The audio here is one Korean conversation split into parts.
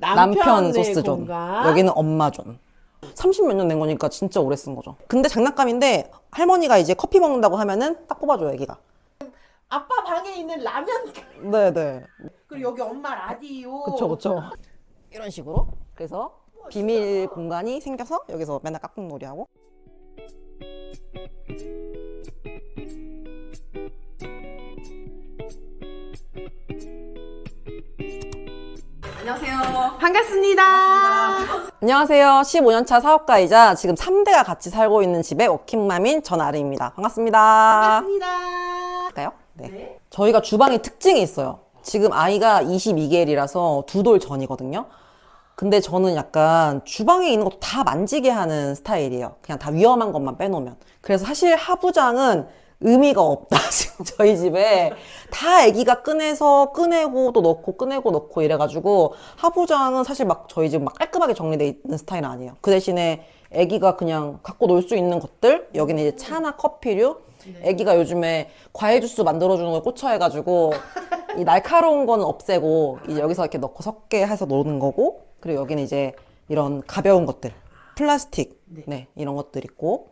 남편 소스존. 공간. 여기는 엄마존. 30몇 년 된 거니까 진짜 오래 쓴 거죠. 근데 장난감인데 할머니가 이제 커피 먹는다고 하면은 딱 꼽아줘요, 애기가. 아빠 방에 있는 라면 네네. 그리고 여기 엄마 라디오. 그쵸, 그쵸. 이런 식으로. 그래서 비밀 공간이 생겨서 여기서 맨날 깍꿍놀이 하고. 안녕하세요. 반갑습니다. 안녕하세요. 15년차 사업가이자 지금 3대가 같이 살고 있는 집의 워킹맘인 전아르입니다. 반갑습니다. 반갑습니다. 할까요? 네. 네. 저희가 주방에 특징이 있어요. 지금 아이가 22개월이라서 두 돌 전이거든요. 근데 저는 약간 주방에 있는 것도 다 만지게 하는 스타일이에요. 그냥 다 위험한 것만 빼놓으면. 그래서 사실 하부장은 의미가 없다. 지금 저희 집에. 다 애기가 꺼내서 꺼내고 또 넣고 꺼내고 넣고 이래가지고 하부장은 사실 막 저희 집 막 깔끔하게 정리되어 있는 스타일은 아니에요. 그 대신에 애기가 그냥 갖고 놀 수 있는 것들 여기는 이제 차나 커피류. 애기가 요즘에 과일 주스 만들어주는 거에 꽂혀해가지고 이 날카로운 거는 없애고 이제 여기서 이렇게 넣고 섞게 해서 노는 거고 그리고 여기는 이제 이런 가벼운 것들 플라스틱. 네, 이런 것들 있고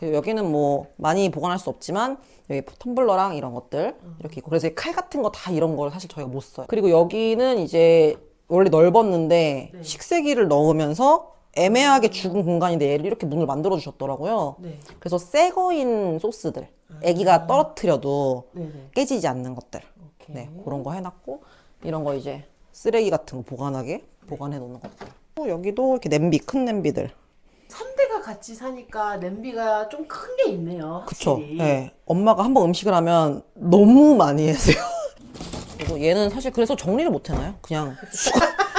그리고 여기는 뭐 많이 보관할 수 없지만 여기 텀블러랑 이런 것들 이렇게 있고 그래서 이칼 같은 거 다 이런 걸 사실 저희가 못 써요. 그리고 여기는 이제 원래 넓었는데 식세기를 넣으면서 애매하게 죽은 공간인데 얘를 이렇게 문을 만들어 주셨더라고요. 네. 그래서 새 거인 소스들 애기가 떨어뜨려도 네네. 깨지지 않는 것들. 오케이. 네 그런 거 해놨고 이런 거 이제 쓰레기 같은 거 보관하게 보관해 놓는 것들. 또 여기도 이렇게 냄비 큰 냄비들 3대가 같이 사니까 냄비가 좀 큰 게 있네요. 그쵸 확실히. 네 엄마가 한 번 음식을 하면 너무 많이 하세요 그리고 얘는 사실 그래서 정리를 못 해놔요 그냥 쑥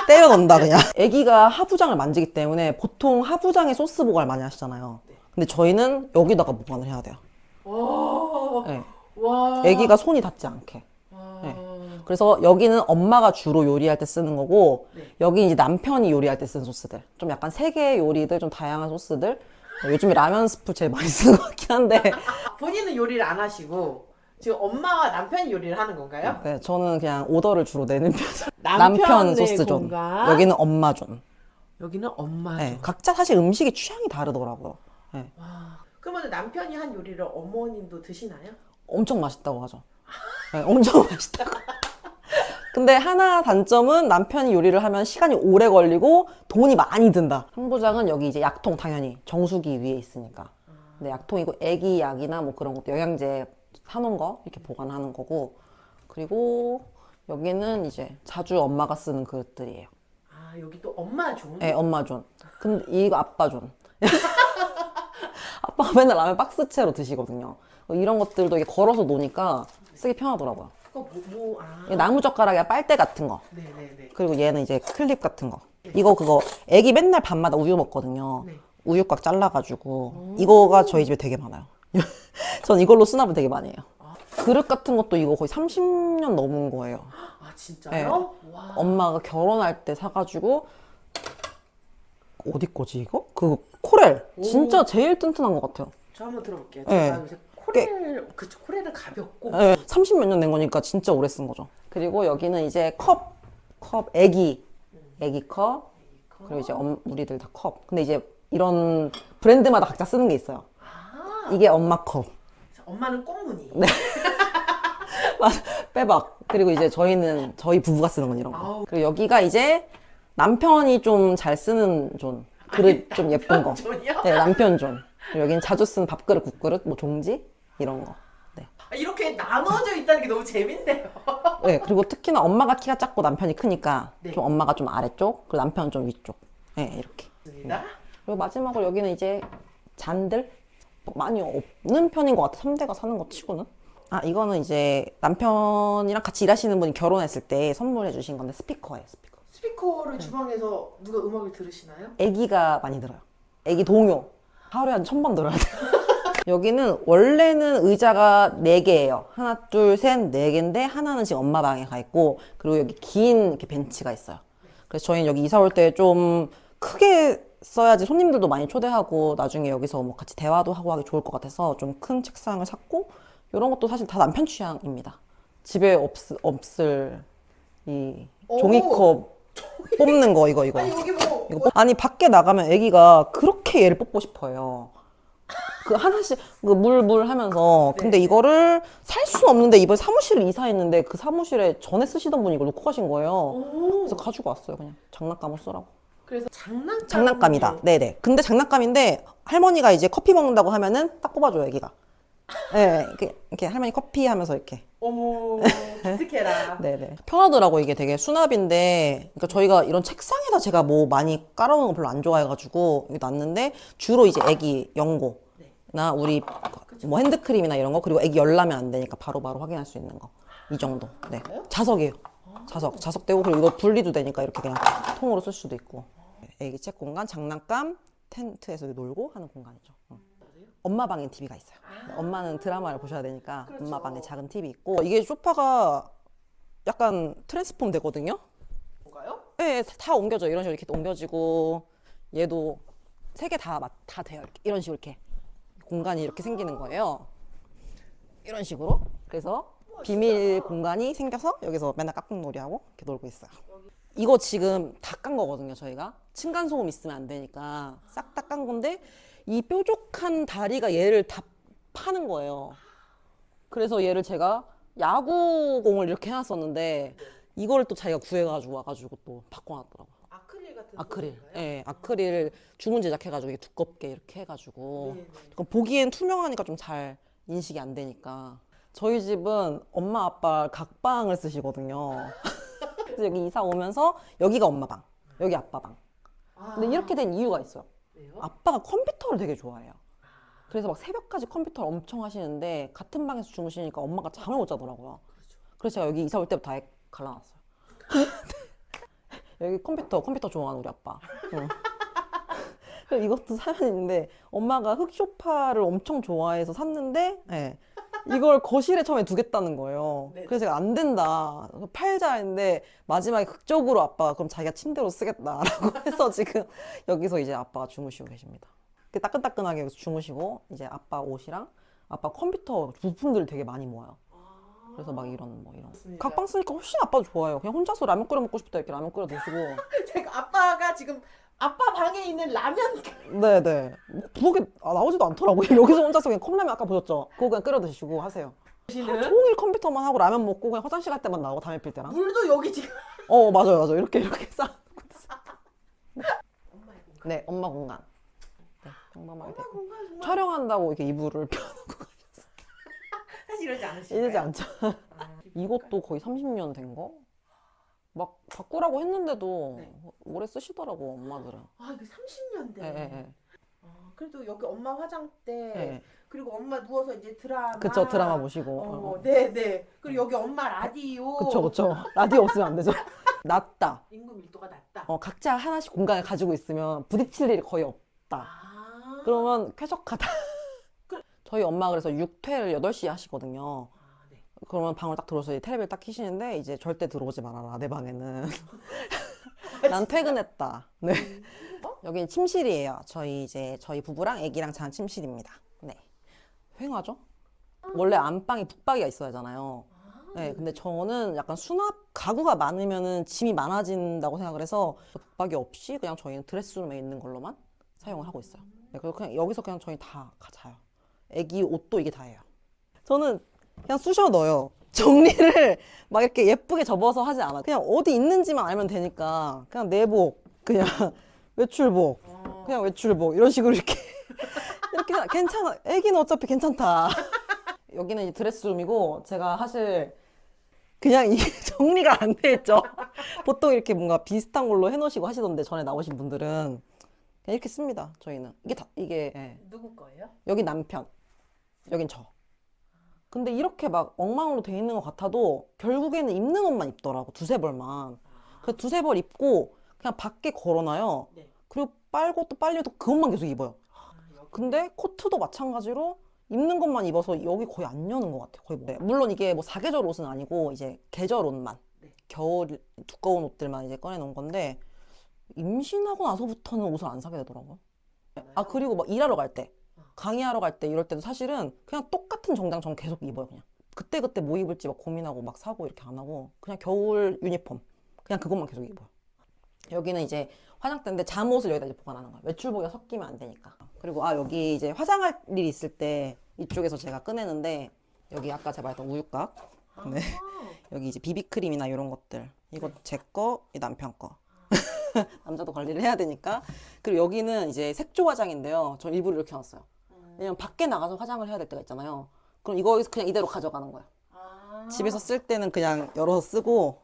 때려 넣는다 그냥 애기가 하부장을 만지기 때문에 보통 하부장에 소스 보관을 많이 하시잖아요 근데 저희는 여기다가 보관을 해야 돼요 와. 네. 와. 애기가 손이 닿지 않게 와. 네. 그래서 여기는 엄마가 주로 요리할 때 쓰는 거고 네. 여기 이제 남편이 요리할 때 쓰는 소스들 좀 약간 세계 요리들 좀 다양한 소스들 요즘에 라면 스프 제일 많이 쓰는 것 같긴 한데 본인은 요리를 안 하시고 지금 엄마와 남편이 요리를 하는 건가요? 네, 저는 그냥 오더를 주로 내는 남편의 남편 소스존 공간. 여기는 엄마존 여기는 엄마. 네, 각자 사실 음식의 취향이 다르더라고요 네, 와. 그러면 남편이 한 요리를 어머님도 드시나요? 엄청 맛있다고 하죠 네, 엄청 맛있다고 근데 하나 단점은 남편이 요리를 하면 시간이 오래 걸리고 돈이 많이 든다. 항부장은 여기 이제 약통 당연히 정수기 위에 있으니까. 네, 약통이고 애기 약이나 뭐 그런 것도 영양제 사놓은 거 이렇게 보관하는 거고. 그리고 여기는 이제 자주 엄마가 쓰는 그릇들이에요. 아 여기 또 엄마 좋은. 네, 엄마 존. 근데 이거 아빠 존. 아빠가 맨날 라면 박스채로 드시거든요. 이런 것들도 이게 걸어서 놓으니까 쓰기 편하더라고요. 그거 뭐, 뭐 아. 이게 나무젓가락이나 빨대 같은 거. 네네네. 그리고 얘는 이제 클립 같은 거. 이거 그거 애기 맨날 밤마다 우유 먹거든요. 네. 우유곽 잘라가지고 이거가 저희 집에 되게 많아요. 전 이걸로 수납을 되게 많이 해요. 그릇 같은 것도 이거 거의 30년 넘은 거예요. 아 진짜요? 네. 와. 엄마가 결혼할 때 사가지고 어디 거지 이거? 그 코렐 진짜 제일 튼튼한 것 같아요. 저 한번 들어볼게요. 네. 제가 요새 코레를 그쵸 코레는 가볍고. 네, 30 몇 년 된 거니까 진짜 오래 쓴 거죠. 그리고 여기는 이제 컵, 컵, 애기, 애기 컵, 그리고 이제 엄, 우리들 다 컵. 근데 이제 이런 브랜드마다 각자 쓰는 게 있어요. 아. 이게 엄마 컵, 엄마는 꽁무니. 네. 빼박. 그리고 이제 저희는 저희 부부가 쓰는 건 이런 거. 아우. 그리고 여기가 이제 남편이 좀 잘 쓰는 존. 그릇 좀 예쁜 거. 전이요? 네, 남편 존. 여기는 자주 쓰는 밥그릇, 국그릇, 뭐 종지 이런 거. 네. 아, 이렇게 나눠져 있다는 게 너무 재밌네요. 네, 그리고 특히나 엄마가 키가 작고 남편이 크니까 네. 좀 엄마가 좀 아래쪽, 그리고 남편은 좀 위쪽. 네, 이렇게. 맞습니다. 그리고 마지막으로 여기는 이제 잔들 뭐 많이 없는 편인 것 같아. 3대가 사는 것 치고는. 아, 이거는 이제 남편이랑 같이 일하시는 분이 결혼했을 때 선물해 주신 건데 스피커예요, 스피커. 스피커를 네. 주방에서 누가 음악을 들으시나요? 애기가 많이 들어요. 애기 동요. 하루에 한 천 번 들어야 돼요. 여기는 원래는 의자가 네개예요 하나, 둘, 셋, 네개인데 하나는 지금 엄마 방에 가 있고 그리고 여기 긴 이렇게 벤치가 있어요. 그래서 저희는 여기 이사 올 때 좀 크게 써야지 손님들도 많이 초대하고 나중에 여기서 뭐 같이 대화도 하고 하기 좋을 것 같아서 좀 큰 책상을 샀고 이런 것도 사실 다 남편 취향입니다. 집에 없, 없을 이 오. 종이컵 뽑는 거 이거 이거. 아니 여기 뭐 이거 뽑- 아니 밖에 나가면 아기가 그렇게 얘를 뽑고 싶어요. 그 하나씩 그 물 물 하면서 근데 이거를 살 수는 없는데 이번에 사무실을 이사했는데 그 사무실에 전에 쓰시던 분이 이걸 놓고 가신 거예요. 오. 그래서 가지고 왔어요 그냥 장난감을 쓰라고. 그래서 장난감 장난감이다. 네네. 근데 장난감인데 할머니가 이제 커피 먹는다고 하면은 딱 뽑아줘요 애기가. 네, 이렇게, 이렇게 할머니 커피 하면서 이렇게. 어머 기특해라. 네네. 편하더라고 이게 되게 수납인데, 그러니까 저희가 이런 책상에다 제가 뭐 많이 깔아놓는 거 별로 안 좋아해가지고 이게 놨는데 주로 이제 애기 연고 나 우리 뭐 핸드크림이나 이런 거 그리고 애기 열나면 안 되니까 바로바로 확인할 수 있는 거 이 정도. 네. 자석이에요. 자석, 자석되고 그리고 이거 분리도 되니까 이렇게 그냥 통으로 쓸 수도 있고. 애기 책 공간, 장난감, 텐트에서 놀고 하는 공간이죠. 어. 엄마 방에 TV가 있어요. 엄마는 드라마를 보셔야 되니까 엄마 방에 작은 TV 있고 이게 소파가 약간 트랜스폼 되거든요. 뭔가요? 네, 다 옮겨져 이런 식으로 이렇게 옮겨지고 얘도 세 개 다 다 돼요. 이렇게, 이런 식으로 이렇게 공간이 이렇게 생기는 거예요. 이런 식으로 그래서 비밀 공간이 생겨서 여기서 맨날 깍꿍놀이 하고 이렇게 놀고 있어요. 이거 지금 다 깐 거거든요, 저희가. 층간 소음 있으면 안 되니까 싹 다 깐 건데 이 뾰족한 다리가 얘를 다 파는 거예요. 그래서 얘를 제가 야구공을 이렇게 해놨었는데 이거를 또 자기가 구해가지고 와가지고 또 바꿔놨더라고요. 아크릴 같은 아크릴, 소재인가요? 예, 아크릴 주문 제작해가지고 두껍게 이렇게 해가지고 네 네. 그럼 보기엔 투명하니까 좀 잘 인식이 안 되니까 저희 집은 엄마 아빠 각방을 쓰시거든요. 그래서 여기 이사 오면서 여기가 엄마 방, 여기 아빠 방. 아, 근데 이렇게 된 이유가 있어요. 왜요? 아빠가 컴퓨터를 되게 좋아해요. 그래서 막 새벽까지 컴퓨터를 엄청 하시는데 같은 방에서 주무시니까 엄마가 잠을 못 자더라고요. 그래서 제가 여기 이사 올 때부터 아예 갈라놨어요. 여기 컴퓨터, 컴퓨터 좋아하는 우리 아빠. 응. 이것도 사연이 있는데 엄마가 흑 소파를 엄청 좋아해서 샀는데 예, 이걸 거실에 처음에 두겠다는 거예요. 네. 그래서 제가 안 된다. 팔자 했는데 마지막에 극적으로 아빠가 그럼 자기가 침대로 쓰겠다라고 해서 지금 여기서 이제 아빠가 주무시고 계십니다. 이렇게 따끈따끈하게 주무시고 이제 아빠 옷이랑 아빠 컴퓨터 부품들을 되게 많이 모아요. 아, 그래서 막 이런 뭐 이런 좋습니다. 각방 쓰니까 훨씬 아빠도 좋아요. 그냥 혼자서 라면 끓여 먹고 싶다 이렇게 라면 끓여 드시고 제가 아빠가 지금 아빠 방에 있는 라면 네네 뭐 부엌에 아, 나오지도 않더라고요. 여기서 혼자서 그냥 컵라면 아까 보셨죠? 그거 그냥 끓여 드시고 하세요. 드시는 종일 컴퓨터만 하고 라면 먹고 그냥 화장실 갈 때만 나오고 담배 필 때랑 물도 여기 지금 어 맞아요 맞아요 이렇게 이렇게 쌓 엄마의 공간. 네 엄마 공간 네 평범하게 되고 공간 촬영한다고 이렇게 이불을 펴놓고 사실 이러지 않으시죠? 이러지 않죠 아, 이것도 거의 30년 된 거? 막 바꾸라고 했는데도 네. 오래 쓰시더라고 엄마들은 아 이게 30년 돼. 예, 예, 예. 아, 그래도 여기 엄마 화장대 예. 그리고 엄마 누워서 이제 드라마. 그쵸 드라마 보시고 어, 어. 네, 네. 그리고 여기 엄마 라디오. 그쵸 그쵸 라디오 없으면 안 되죠 낮다 인구 밀도가 낮다. 어, 각자 하나씩 공간을 가지고 있으면 부딪힐 일이 거의 없다 아. 그러면 쾌적하다 저희 엄마 그래서 육퇴를 8시에 하시거든요. 아, 네. 그러면 방을 딱 들어서 텔레비를 딱 켜시는데 이제 절대 들어오지 말아라 내 방에는. 난 퇴근했다. 네. 여기 침실이에요. 저희 이제 저희 부부랑 아기랑 자는 침실입니다. 네. 횡하죠? 원래 안방에 북박이가 있어야 하잖아요. 네 근데 저는 약간 수납 가구가 많으면은 짐이 많아진다고 생각을 해서 북박이 없이 그냥 저희는 드레스룸에 있는 걸로만 사용을 하고 있어요. 네, 그래서 그냥 여기서 그냥 저희 다 가자요 애기 옷도 이게 다예요 저는 그냥 쑤셔 넣어요. 정리를 막 이렇게 예쁘게 접어서 하지 않아. 그냥 어디 있는지만 알면 되니까 그냥 내복, 그냥 외출복, 어. 그냥 외출복 이런 식으로 이렇게 이렇게 하- 괜찮아. 애기는 어차피 괜찮다. 여기는 이제 드레스룸이고 제가 사실 그냥 이게 정리가 안 돼 있죠. 보통 이렇게 뭔가 비슷한 걸로 해놓으시고 하시던데 전에 나오신 분들은 그냥 이렇게 씁니다. 저희는 이게 다 이게 예. 누구 거예요? 여기 남편, 여긴 저. 근데 이렇게 막 엉망으로 돼 있는 것 같아도 결국에는 입는 옷만 입더라고 두세 벌만. 그 두세 벌 입고 그냥 밖에 걸어놔요. 네. 그리고 빨고 또 빨려도 그것만 계속 입어요. 근데 코트도 마찬가지로 입는 것만 입어서 여기 거의 안 여는 것 같아요. 거의 뭐. 네, 물론 이게 뭐 사계절 옷은 아니고 이제 계절 옷만 네. 겨울 두꺼운 옷들만 이제 꺼내 놓은 건데 임신하고 나서부터는 옷을 안 사게 되더라고요. 아 그리고 막 일하러 갈 때 강의하러 갈 때 이럴 때도 사실은 그냥 똑같은 정장 전 계속 입어요 그냥 그때 그때 뭐 입을지 막 고민하고 막 사고 이렇게 안 하고 그냥 겨울 유니폼 그냥 그것만 계속 입어요 여기는 이제 화장대인데 잠옷을 여기다 이제 보관하는 거예요. 외출복이 섞이면 안 되니까. 그리고 아 여기 이제 화장할 일이 있을 때 이쪽에서 제가 꺼내는데 여기 아까 제가 말했던 우유곽. 네. 여기 이제 비비크림이나 이런 것들. 이거 제 거, 이 남편 거. 남자도 관리를 해야 되니까. 그리고 여기는 이제 색조 화장인데요. 저 일부러 이렇게 놨어요. 왜냐면 밖에 나가서 화장을 해야 될 때가 있잖아요. 그럼 이거 그냥 이대로 가져가는 거예요. 아. 집에서 쓸 때는 그냥 열어서 쓰고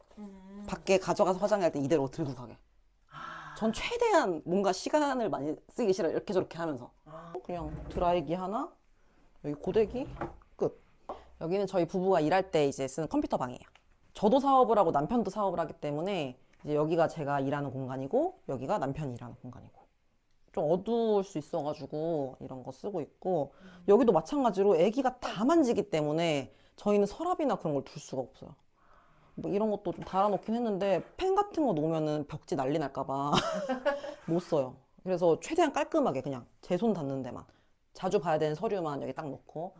밖에 가져가서 화장할 때 이대로 들고 가게. 전 최대한 뭔가 시간을 많이 쓰기 싫어 이렇게 저렇게 하면서 그냥 드라이기 하나 여기 고데기 끝. 여기는 저희 부부가 일할 때 이제 쓰는 컴퓨터 방이에요. 저도 사업을 하고 남편도 사업을 하기 때문에 이제 여기가 제가 일하는 공간이고 여기가 남편이 일하는 공간이고 좀 어두울 수 있어가지고 이런 거 쓰고 있고 여기도 마찬가지로 아기가 다 만지기 때문에 저희는 서랍이나 그런 걸 둘 수가 없어요. 뭐 이런 것도 좀 달아놓긴 했는데 펜 같은 거 놓으면은 벽지 난리 날까봐 못 써요. 그래서 최대한 깔끔하게 그냥 제 손 닿는 데만 자주 봐야 되는 서류만 여기 딱 놓고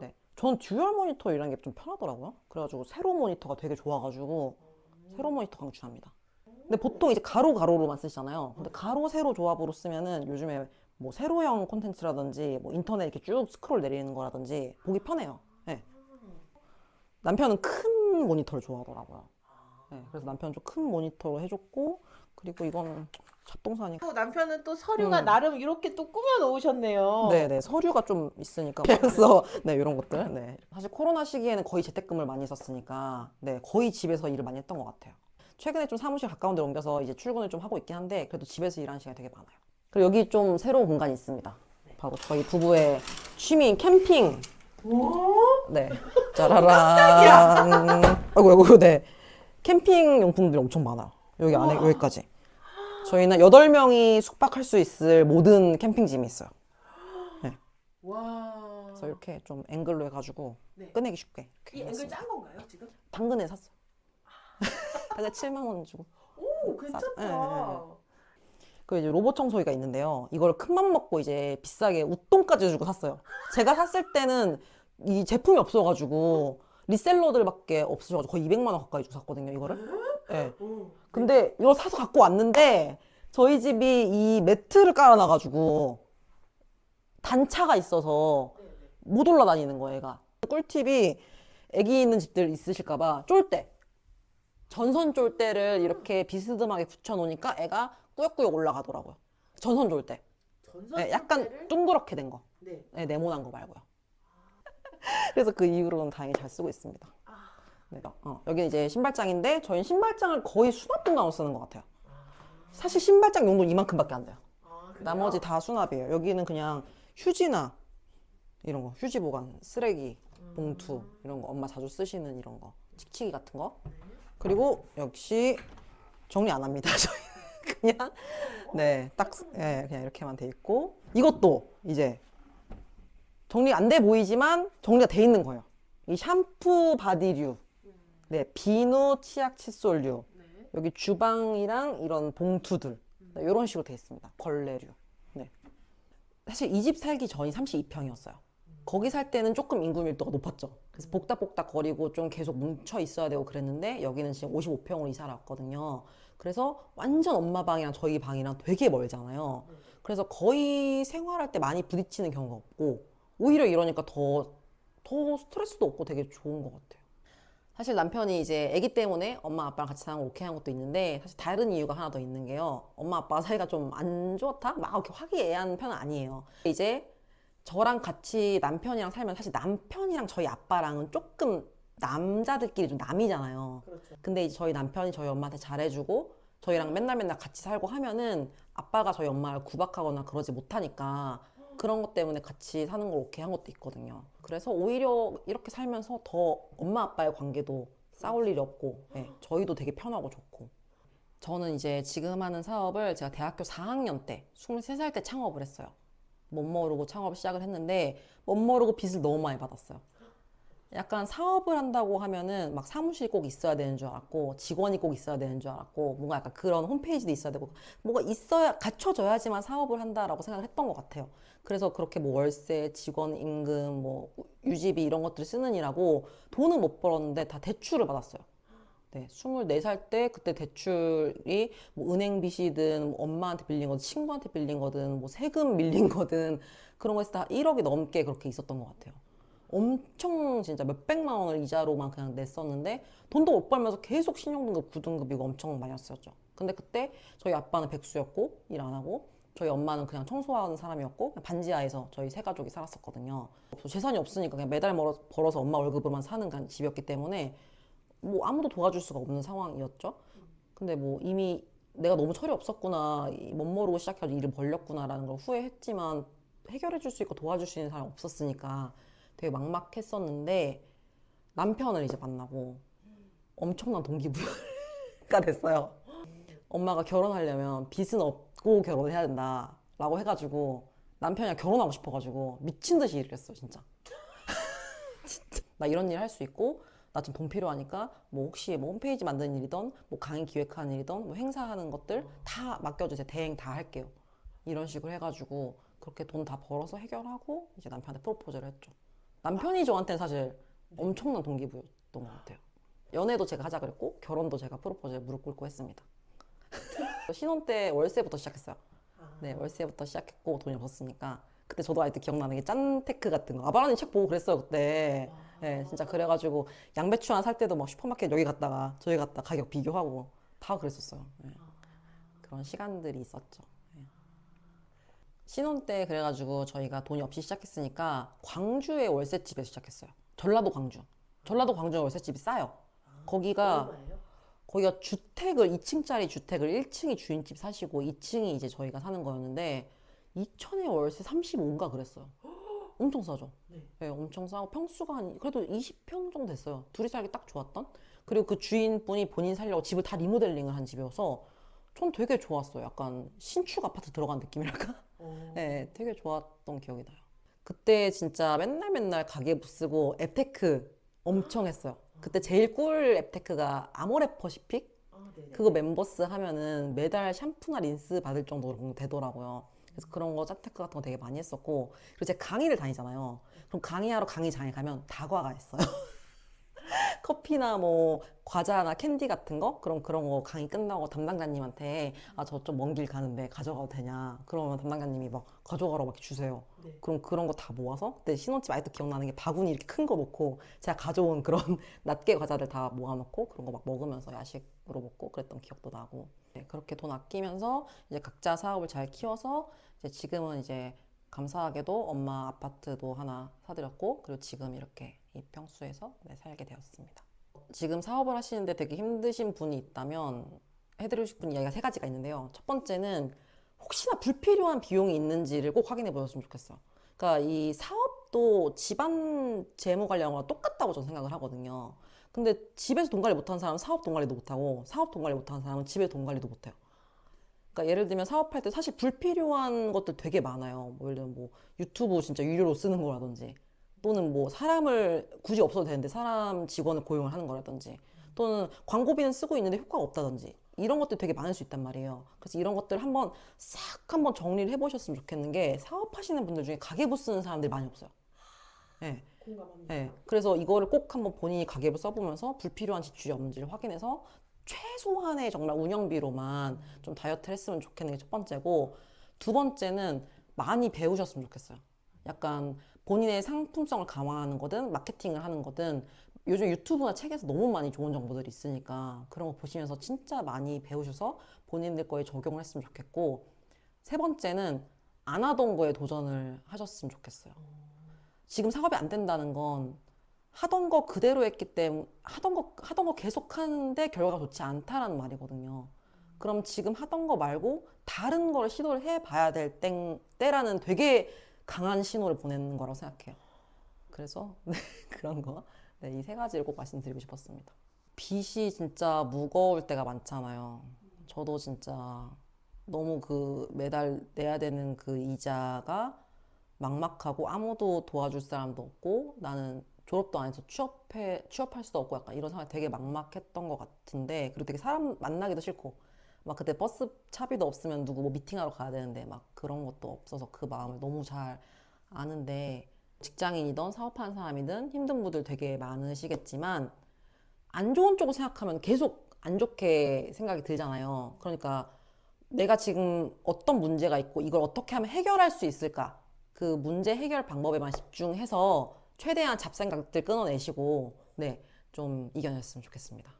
네. 전 듀얼 모니터 이런 게 좀 편하더라고요. 그래가지고 세로 모니터가 되게 좋아가지고 세로 모니터 강추합니다. 근데 보통 이제 가로 가로로만 쓰시잖아요. 근데 가로 세로 조합으로 쓰면은 요즘에 뭐 세로형 콘텐츠라든지 뭐 인터넷 이렇게 쭉 스크롤 내리는 거라든지 보기 편해요. 네. 남편은 큰 모니터를 좋아하더라고요. 네, 그래서 남편은 좀 큰 모니터로 해줬고 그리고 이거는 잡동사니까 또 남편은 또 서류가 음. 나름 이렇게 또 꾸며 놓으셨네요. 네네 서류가 좀 있으니까 그래서 네 이런 것들 네 사실 코로나 시기에는 거의 재택근무를 많이 썼으니까 네 거의 집에서 일을 많이 했던 것 같아요 최근에 좀 사무실 가까운 데 옮겨서 이제 출근을 좀 하고 있긴 한데 그래도 집에서 일하는 시간이 되게 많아요 그리고 여기 좀 새로운 공간이 있습니다 바로 저희 부부의 취미인 캠핑 오? 네 짜라란 아이고 아이고 네 캠핑 용품들이 엄청 많아요 여기 안에 여기까지 저희는 여덟 명이 숙박할 수 있을 모든 캠핑짐이 있어요 와. 그래서 이렇게 좀 앵글로 해가지고 네. 꺼내기 쉽게 이 앵글. 짠 건가요 지금? 당근에 샀어요. 당근 7만 원 주고. 오 괜찮다. 네, 네, 네. 그 이제 로봇 청소기가 있는데요. 이걸 큰맘 먹고 이제 비싸게 웃돈까지 주고 샀어요. 제가 샀을 때는 이 제품이 없어가지고 리셀러들밖에 없으셔가지고 거의 200만 원 가까이 주고 샀거든요. 이거를. 네. 오. 근데 이걸 사서 갖고 왔는데 저희 집이 이 매트를 깔아놔가지고 단차가 있어서 못 올라다니는 거예요, 얘가. 꿀팁이 애기 있는 집들 있으실까봐 쫄대. 전선 쫄대를 이렇게 비스듬하게 붙여놓으니까 애가 꾸역꾸역 올라가더라고요. 전선 쫄대. 전선 네, 약간 둥그렇게 된 거. 네. 네, 네모난 거 말고요. 그래서 그 이후로는 다행히 잘 쓰고 있습니다. 네. 어, 여기 이제 신발장인데 저희는 신발장을 거의 수납 공간으로 쓰는 것 같아요. 사실 신발장 용도 이만큼밖에 안 돼요. 아, 그래요? 나머지 다 수납이에요. 여기는 그냥 휴지나 이런 거, 휴지 보관, 쓰레기, 봉투 이런 거 엄마 자주 쓰시는 이런 거, 칙칙이 같은 거. 그리고 역시 정리 안 합니다. 저희 그냥 네, 딱 예, 그냥 이렇게만 돼 있고 이것도 이제 정리 안 돼 보이지만 정리가 돼 있는 거예요. 이 샴푸 바디류, 네, 비누, 치약, 칫솔류, 네. 여기 주방이랑 이런 봉투들 네, 이런 식으로 돼 있습니다. 걸레류. 네. 사실 이 집 살기 전이 32평이었어요. 거기 살 때는 조금 인구 밀도가 높았죠. 그래서 복닥복닥 거리고 좀 계속 뭉쳐 있어야 되고 그랬는데 여기는 지금 55평으로 이사를 왔거든요. 그래서 완전 엄마 방이랑 저희 방이랑 되게 멀잖아요. 그래서 거의 생활할 때 많이 부딪히는 경우가 없고 오히려 이러니까 더, 더 스트레스도 없고 되게 좋은 것 같아요. 사실 남편이 이제 아기 때문에 엄마 아빠랑 같이 사는 걸 오케이 한 것도 있는데 사실 다른 이유가 하나 더 있는 게요. 엄마 아빠 사이가 좀 안 좋다? 막 이렇게 화기애애한 편은 아니에요. 이제 저랑 같이 남편이랑 살면 사실 남편이랑 저희 아빠랑은 조금 남자들끼리 좀 남이잖아요. 그렇죠. 근데 이제 저희 남편이 저희 엄마한테 잘해주고 저희랑 맨날 맨날 같이 살고 하면은 아빠가 저희 엄마를 구박하거나 그러지 못하니까 그런 것 때문에 같이 사는 걸 오케이 한 것도 있거든요. 그래서 오히려 이렇게 살면서 더 엄마 아빠의 관계도 싸울 일이 없고 예, 저희도 되게 편하고 좋고 저는 이제 지금 하는 사업을 제가 대학교 4학년 때 23살 때 창업을 했어요. 못 모르고 창업을 시작을 했는데 못 모르고 빚을 너무 많이 받았어요. 약간 사업을 한다고 하면은 막 사무실이 꼭 있어야 되는 줄 알았고 직원이 꼭 있어야 되는 줄 알았고 뭔가 약간 그런 홈페이지도 있어야 되고 뭐가 있어야 갖춰져야지만 사업을 한다라고 생각을 했던 것 같아요. 그래서 그렇게 뭐 월세, 직원 임금, 뭐 유지비 이런 것들을 쓰느니라고 돈은 못 벌었는데 다 대출을 받았어요. 네, 24살 때 그때 대출이 뭐 은행 빚이든 뭐 엄마한테 빌린 거든 친구한테 빌린 거든 뭐 세금 밀린 거든 그런 거에서 다 1억이 넘게 그렇게 있었던 것 같아요. 엄청 진짜 몇백만 원을 이자로만 그냥 냈었는데 돈도 못 벌면서 계속 신용등급 9등급 이고 엄청 많이 왔었죠. 근데 그때 저희 아빠는 백수였고 일 안 하고 저희 엄마는 그냥 청소하는 사람이었고 반지하에서 저희 세 가족이 살았었거든요. 그래서 재산이 없으니까 그냥 매달 벌어- 벌어서 엄마 월급으로만 사는 집이었기 때문에 뭐 아무도 도와줄 수가 없는 상황이었죠. 근데 뭐 이미 내가 너무 철이 없었구나, 이 멋모르고 시작해가지고 일을 벌렸구나라는 걸 후회했지만 해결해 줄 수 있고 도와줄 수 있는 사람이 없었으니까 되게 막막했었는데 남편을 이제 만나고 엄청난 동기부여가 됐어요. 엄마가 결혼하려면 빚은 없고 결혼을 해야 된다라고 해가지고 남편이랑 결혼하고 싶어가지고 미친 듯이 일을 했어요, 진짜. 진짜. 나 이런 일 할 수 있고 나 지금 돈 필요하니까 뭐 혹시 뭐 홈페이지 만드는 일이든 뭐 강의 기획하는 일이든 뭐 행사하는 것들 다 맡겨주세요. 대행 다 할게요. 이런 식으로 해가지고 그렇게 돈 다 벌어서 해결하고 이제 남편한테 프로포즈를 했죠. 남편이 저한테는 사실 엄청난 동기부여였던 것 같아요. 연애도 제가 하자 그랬고 결혼도 제가 프로포즈에 무릎 꿇고 했습니다. 신혼 때 월세부터 시작했어요. 네, 월세부터 시작했고 돈이 없었으니까 그때 저도 아직도 기억나는 게 짠테크 같은 거 아바라니 책 보고 그랬어요 그때. 네, 진짜 그래가지고 양배추 하나 살 때도 막 슈퍼마켓 여기 갔다가 저기 갔다 가격 비교하고 다 그랬었어요. 네. 그런 시간들이 있었죠. 네. 신혼 때 그래가지고 저희가 돈이 없이 시작했으니까 광주의 월세집에서 시작했어요. 전라도 광주. 전라도 광주 월세집이 싸요. 거기가 얼마예요? 거기가 주택을 2층짜리 주택을 1층이 주인집 사시고 2층이 이제 저희가 사는 거였는데 2천에 월세 35인가 그랬어요. 엄청 싸죠. 네. 네, 엄청 싸고 평수가 한 그래도 20평 정도 됐어요. 둘이 살기 딱 좋았던. 그리고 그 주인분이 본인 살려고 집을 다 리모델링을 한 집이어서 전 되게 좋았어요. 약간 신축 아파트 들어간 느낌이랄까? 어. 네, 되게 좋았던 기억이 나요. 그때 진짜 맨날 맨날 가계부 쓰고 앱테크 엄청 했어요. 그때 제일 꿀 앱테크가 아모레 퍼시픽? 아. 그거 멤버스 하면은 매달 샴푸나 린스 받을 정도로 되더라고요. 그래서 그런 거 짭테크 같은 거 되게 많이 했었고 그리고 제가 강의를 다니잖아요. 그럼 강의하러 강의장에 가면 다과가 있어요. 커피나 뭐 과자나 캔디 같은 거 그럼 그런 거 강의 끝나고 담당자님한테 아 저 좀 먼 길 가는데 가져가도 되냐 그러면 담당자님이 막 가져가라고 막 주세요 네. 그럼 그런 거 다 모아서 그때 신혼집 아직도 기억나는 게 바구니 이렇게 큰 거 놓고 제가 가져온 그런 낱개 과자들 다 모아놓고 그런 거 막 먹으면서 야식으로 먹고 그랬던 기억도 나고 네, 그렇게 돈 아끼면서 이제 각자 사업을 잘 키워서 이제 지금은 이제 감사하게도 엄마 아파트도 하나 사드렸고 그리고 지금 이렇게 이 평수에서 네, 살게 되었습니다. 지금 사업을 하시는데 되게 힘드신 분이 있다면 해드리고 싶은 이야기가 세 가지가 있는데요. 첫 번째는 혹시나 불필요한 비용이 있는지를 꼭 확인해 보셨으면 좋겠어요. 그러니까 이 사업도 집안 재무 관리하고 똑같다고 저는 생각을 하거든요. 근데 집에서 돈 관리 못하는 사람은 사업 돈 관리도 못하고 사업 돈 관리 못하는 사람은 집에 돈 관리도 못해요. 그러니까 예를 들면 사업할 때 사실 불필요한 것들 되게 많아요. 뭐 예를 들면 뭐 유튜브 진짜 유료로 쓰는 거라든지 또는 뭐 사람을 굳이 없어도 되는데 사람 직원을 고용을 하는 거라든지 또는 광고비는 쓰고 있는데 효과가 없다든지 이런 것들 되게 많을 수 있단 말이에요. 그래서 이런 것들 한번 싹 한번 정리를 해보셨으면 좋겠는 게 사업하시는 분들 중에 가계부 쓰는 사람들이 많이 없어요. 네. 공감합니다. 네. 그래서 이거를 꼭 한번 본인이 가계부 써보면서 불필요한 지출이 없는지를 확인해서 최소한의 정말 운영비로만 좀 다이어트를 했으면 좋겠는 게 첫 번째고 두 번째는 많이 배우셨으면 좋겠어요. 약간 본인의 상품성을 강화하는 거든 마케팅을 하는 거든 요즘 유튜브나 책에서 너무 많이 좋은 정보들이 있으니까 그런 거 보시면서 진짜 많이 배우셔서 본인들 거에 적용을 했으면 좋겠고 세 번째는 안 하던 거에 도전을 하셨으면 좋겠어요. 지금 사업이 안 된다는 건 하던 거 그대로 했기 때문에 하던 거 하던 거 계속 하는데 결과가 좋지 않다라는 말이거든요. 그럼 지금 하던 거 말고 다른 걸 시도를 해 봐야 될 땡, 때라는 되게 강한 신호를 보내는 거라고 생각해요. 그래서 네, 그런 거. 네, 이 세 가지를 꼭 말씀드리고 싶었습니다. 빚이 진짜 무거울 때가 많잖아요. 저도 진짜 너무 그 매달 내야 되는 그 이자가 막막하고 아무도 도와줄 사람도 없고 나는 졸업도 안 해서 취업해 취업할 수도 없고 약간 이런 상황이 되게 막막했던 것 같은데 그리고 되게 사람 만나기도 싫고 막 그때 버스 차비도 없으면 누구 뭐 미팅하러 가야 되는데 막 그런 것도 없어서 그 마음을 너무 잘 아는데 직장인이든 사업하는 사람이든 힘든 분들 되게 많으시겠지만 안 좋은 쪽을 생각하면 계속 안 좋게 생각이 들잖아요. 그러니까 내가 지금 어떤 문제가 있고 이걸 어떻게 하면 해결할 수 있을까? 그 문제 해결 방법에만 집중해서 최대한 잡생각들 끊어내시고 네, 좀 이겨냈으면 좋겠습니다.